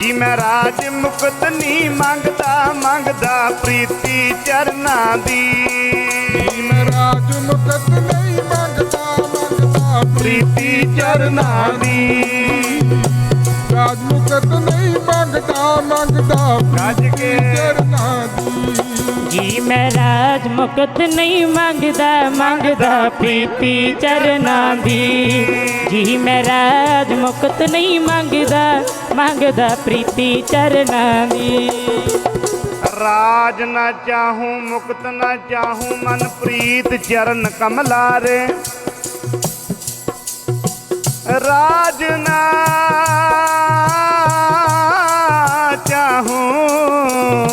ਜੀ ਮੈਂ ਰਾਜ ਮੁਕਤ ਨਹੀਂ ਮੰਗਦਾ ਮੰਗਦਾ ਪ੍ਰੀਤੀ ਚਰਨਾਂ ਦੀ ਜੀ ਮੈਂ ਰਾਜ ਮੁਕਤ ਨਹੀਂ ਮੰਗਦਾ ਮੰਗਦਾ ਪ੍ਰੀਤੀ ਚਰਨਾਂ ਦੀ ਰਾਜ ਮੁਕਤ ਨਹੀਂ ਮੰਗਦਾ ਮੰਗਦਾ ਗੱਜ ਕੇ ਚਰਨਾਂ ਦੀ ਜੀ ਮੈਂ ਰਾਜ ਮੁਕਤ ਨਹੀਂ ਮੰਗਦਾ ਮੰਗਦਾ ਪ੍ਰੀਤੀ ਚਰਨਾਂ ਦੀ ਜੀ ਮੈਂ ਰਾਜ ਮੁਕਤ ਨਹੀਂ ਮੰਗਦਾ ਮੰਗਦਾ ਪ੍ਰੀਤੀ ਚਰਨਾਂ ਦੀ। ਰਾਜ ਨਾ ਚਾਹੂੰ, ਮੁਕਤ ਨਾ ਚਾਹੂੰ ਮਨ ਪ੍ਰੀਤ ਚਰਨ ਕਮਲਾਰੇ। ਰਾਜ ਨਾ ਚਾਹੂੰ,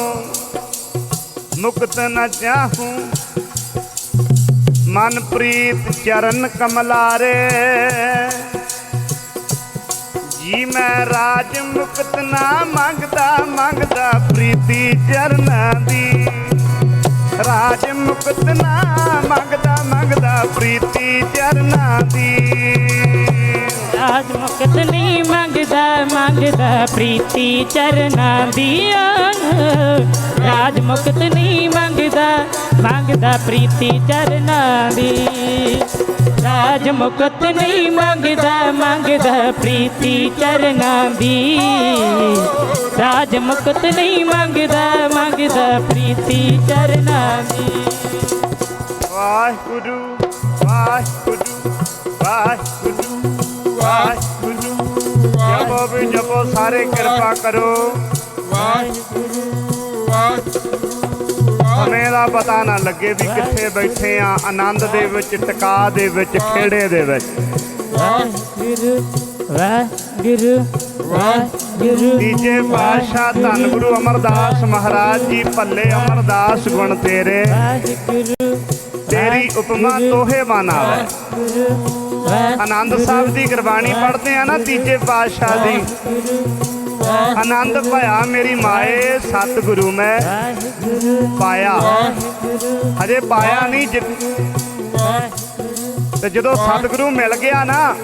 ਮੁਕਤ ਨਾ ਚਾਹੂੰ ਮਨ ਪ੍ਰੀਤ ਚਰਨ ਕਮਲਾਰੇ। ਜੀ, ਮੈਂ ਰਾਜ ਮੁਕਤ ਨਾ ਮੰਗਦਾ ਮੰਗਦਾ ਪ੍ਰੀਤੀ ਚਰਨਾਂ ਦੀ। ਰਾਜ ਮੁਕਤ ਨਾ ਮੰਗਦਾ ਮੰਗਦਾ ਪ੍ਰੀਤੀ ਚਰਨਾਂ ਦੀ। ਰਾਜ ਮੁਕਤ ਨਹੀਂ ਮੰਗਦਾ ਮੰਗਦਾ ਪ੍ਰੀਤੀ ਚਰਨਾਂ ਦੀ। ਰਾਜ ਮੁਕਤ ਨਹੀਂ ਮੰਗਦਾ ਮੰਗਦਾ ਪ੍ਰੀਤੀ ਚਰਨਾਂ ਦੀ। ਰਾਜ ਮੁਕਤ ਨਹੀਂ ਮੰਗਦਾ ਮੰਗਦਾ ਪ੍ਰੀਤੀ ਚਰਨਾਂ ਦੀ। ਰਾਜ ਮੁਕਤ ਨਹੀਂ ਮੰਗਦਾ ਮੰਗਦਾ ਪ੍ਰੀਤੀ ਚਰਨਾਂ ਦੀ। ਵਾਹਿਗੁਰੂ ਵਾਹਿਗੁਰੂ ਵਾਹਿਗੁਰੂ ਵਾਹਿਗੁਰੂ। ਜਪੋ ਵੀ ਜਪੋ ਸਾਰੇ ਕਿਰਪਾ ਕਰੋ। ਵਾਹਿਗੁਰੂ ਵਾਹਿਗੁਰੂ। ਸਮੇਂ ਦਾ ਪਤਾ ਨਾ ਲੱਗੇ ਵੀ ਕਿੱਥੇ ਬੈਠੇ ਆ, ਆਨੰਦ ਦੇ ਵਿੱਚ, ਟਿਕਾ ਦੇ ਵਿੱਚ, ਖੇੜੇ ਦੇ ਵਿੱਚ। ਵਾਹਿਗੁਰੂ ਵਾਹਿਗੁਰੂ ਵਾਹਿਗੁਰੂ ਤੀਜੇ ਪਾਤਸ਼ਾਹ ਧੰਨ ਗੁਰੂ ਅਮਰਦਾਸ ਮਹਾਰਾਜ ਜੀ, ਭੱਲੇ ਅਮਰਦਾਸ ਗੁਣ ਤੇਰੇ। ਤੇਰੀ ਉਪਮਾ ਤੋਹੇ ਬਾਨਾਵੇ ਆਨੰਦ ਸਾਹਿਬ ਦੀ ਗੁਰਬਾਣੀ ਪੜ੍ਹਦੇ ਆ ਨਾ ਤੀਜੇ ਪਾਤਸ਼ਾਹ ਦੀ। ਆਨੰਦ ਭਇਆ ਮੇਰੀ ਮਾਏ, ਸਤਿਗੁਰੂ ਮੈਂ ਪਾਇਆ। ਹਜੇ ਪਾਇਆ ਨਹੀਂ ਜਿ- ਤੇ ਜਦੋਂ ਸਤਿਗੁਰੂ ਮਿਲ ਗਿਆ ਨਾ,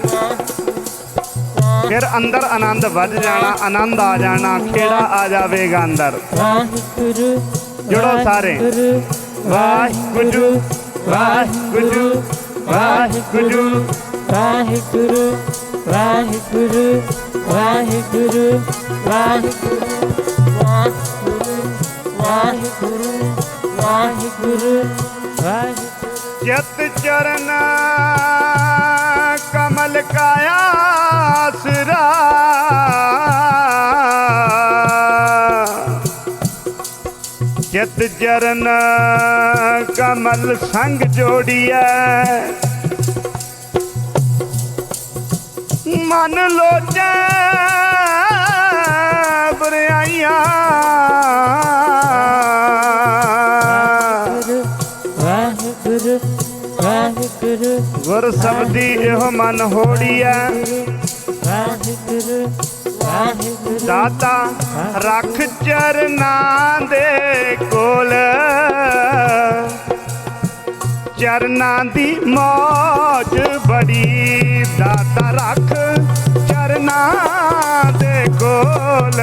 ਫਿਰ ਅੰਦਰ ਆਨੰਦ ਵੱਧ ਜਾਣਾ, ਆਨੰਦ ਆ ਜਾਣਾ, ਖੇੜਾ ਆ ਜਾਵੇਗਾ ਅੰਦਰ। ਜੁੜੋ ਸਾਰੇ। ਵਾਹਿਗੁਰੂ ਵਾਹਿਗੁਰੂ ਵਾਹਿਗੁਰੂ ਵਾਹਿਗੁਰੂ। ਵਾਹਿਗੁਰੂ ਵਾਹਿਗੁਰੂ ਵਾਹਿਗੁਰੂ ਵਾਹਿਗੁਰੂ ਵਾਹਿਗੁਰੂ। ਵਾਹਿਗੁਰੂ ਜਤ ਚਰਨ ਕਮਲ ਕਾਇਆ ਆਸਰਾ ਜਤ ਚਰਨ ਕਮਲ ਸੰਗ ਜੋੜੀਐ। ਮਨ ਲੋਚੈ ਬਰਿਆਈਆਂ। ਵਾਹਿਗੁਰੂ ਵਾਹਿਗੁਰੂ ਗੁਰ ਸਬਦੀ ਇਹੋ ਮਨ ਹੋੜੀਐ। ਵਾਹਿਗੁਰੂ ਵਾਹਿਗੁਰੂ। ਦਾਤਾ ਰੱਖ ਚਰਨਾਂ ਦੇ ਕੋਲ। ਚਰਨਾਂ ਦੀ ਮੌਜ ਬੜੀ। ਦਾਤਾ ਰੱਖ ਚਰਨਾਂ ਦੇ ਕੋਲ।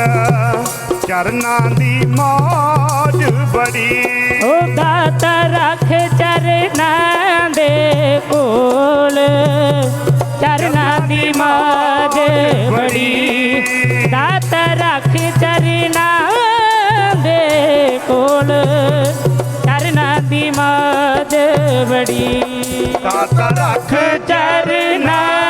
ਚਰਨਾਂ ਦੀ ਮੌਜ ਬੜੀ। ਓ ਦਾਤਾ ਰੱਖ ਚਰਨਾਂ ਦੇ ਕੋਲ। ਚਰਨਾਂ ਦੀ ਮਾਜ ਬੜੀ। ਦਾਤਾ ਰੱਖ ਚਰਨਾਂ ਦੇ ਕੋਲ। ਚਰਨਾਂ ਦੀ ਮਾਜ ਬੜੀ। ਦਾਤਾ ਰੱਖ ਚਰਨਾਂ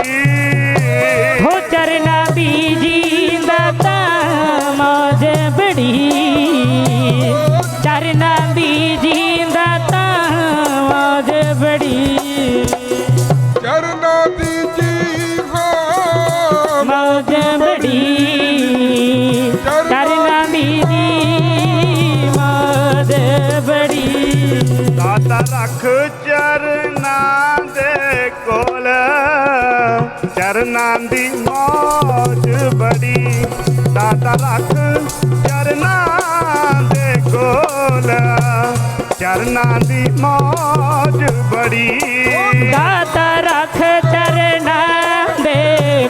ਦੇ ਬੜੀ। ਚਰਨਾਂ ਦੀ ਜੀ ਮੌਜ ਬੜੀ। ਚਰਨਾਂ ਦੀ ਜੀ ਮੌਜ ਬੜੀ। ਚਰਨਾਂ ਦੇ ਕੋਲ। ਚਰਨਾਂ ਦੀ ਮੌਜ ਬੜੀ। ਦਾਤਾ ਰੱਖ ਚਰਨਾਂ ਦੇ ਕੋਲ। ਚਰਨਾਂ ਦੀ ਮੌਜ ਬੜੀ। ਦਾਤਾ ਰਖ ਚਰਨਾ ਦੇ